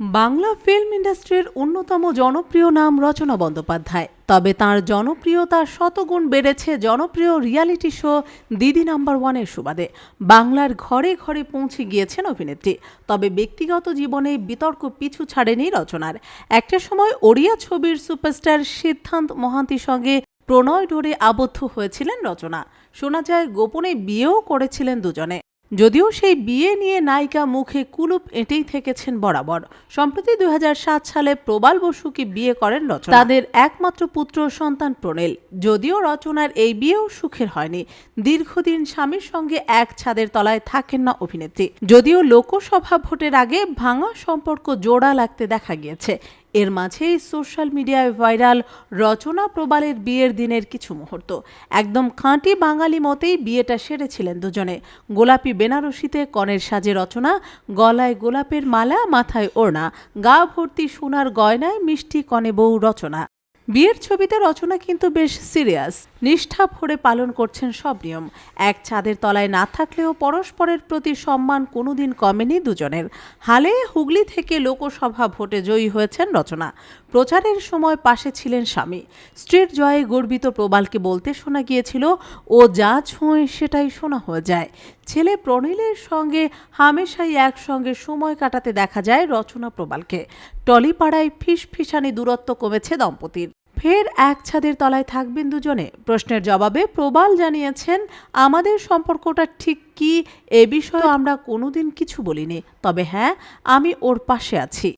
Bangla film ইন্ডাস্ট্রির অন্যতম জনপ্রিয় নাম রচনা বন্দ্যোপাধ্যায়। তবে তার জনপ্রিয়তা শতগুণ বেড়েছে জনপ্রিয় রিয়ালিটি শো দিদি নাম্বার ওয়ানের সুবাদে। বাংলার ঘরে ঘরে পৌঁছে গিয়েছেন অভিনেত্রী। তবে ব্যক্তিগত জীবনে বিতর্ক পিছু ছাড়েনি রচনার। একটা সময় ওড়িয়া ছবির সুপারস্টার সিদ্ধান্ত মহান্তির সঙ্গে প্রণয় ডোরে আবদ্ধ হয়েছিলেন রচনা। শোনা যায়, গোপনে বিয়েও করেছিলেন দুজনে। যদিও সেই বিয়ে নিয়ে নায়িকা মুখে কুলুপ এঁটেই থেকেছেন বরাবর। সম্প্রতি দুই হাজার সাত সালে প্রবাল বসুকে বিয়ে করেন রচনা। তাদের একমাত্র পুত্র সন্তান প্রণেল। যদিও রচনার এই বিয়েও সুখের হয়নি। দীর্ঘদিন স্বামীর সঙ্গে এক ছাদের তলায় থাকেন না অভিনেত্রী। যদিও লোকসভা ভোটের আগে ভাঙা সম্পর্ক জোড়া লাগতে দেখা গিয়েছে। এর মাঝেই সোশ্যাল মিডিয়ায় ভাইরাল রচনা প্রবালের বিয়ের দিনের কিছু মুহূর্ত। একদম খাঁটি বাঙালি মতেই বিয়েটা সেরেছিলেন দুজনে। গোলাপি বেনারসিতে কনের সাজে রচনা, গলায় গোলাপের মালা, মাথায় ওড়না, গা ভর্তি সোনার গয়নায় মিষ্টি কনে বউ রচনা। বিয়ের ছবিতে রচনা কিন্তু বেশ সিরিয়াস। নিষ্ঠা ভরে পালন করছেন সব নিয়ম। এক ছাদের তলায় না থাকলেও পরস্পরের প্রতি সম্মান কোনোদিন কমেনি দুজনের। হালে হুগলি থেকে লোকসভা ভোটে জয়ী হয়েছেন রচনা। প্রচারের সময় পাশে ছিলেন স্বামী। স্ট্রিট জয়ে গর্বিত প্রবালকে বলতে শোনা গিয়েছিল, ও যা ছোঁয় সেটাই শোনা হয়ে যায়। ছেলে প্রণীলের সঙ্গে হামেশাই একসঙ্গে সময় কাটাতে দেখা যায় রচনা প্রবালকে। টলিপাড়ায় ফিস ফিসানি দূরত্ব কমেছে দম্পতির। ফের এক ছাদের তলায় থাকবেন দুজনে। প্রশ্নের জবাবে প্রবাল জানিয়েছেন, আমাদের সম্পর্কটা ঠিক কি? এ বিষয়ে আমরা কোনোদিন কিছু বলিনি। তবে হ্যাঁ আমি ওর পাশে আছি।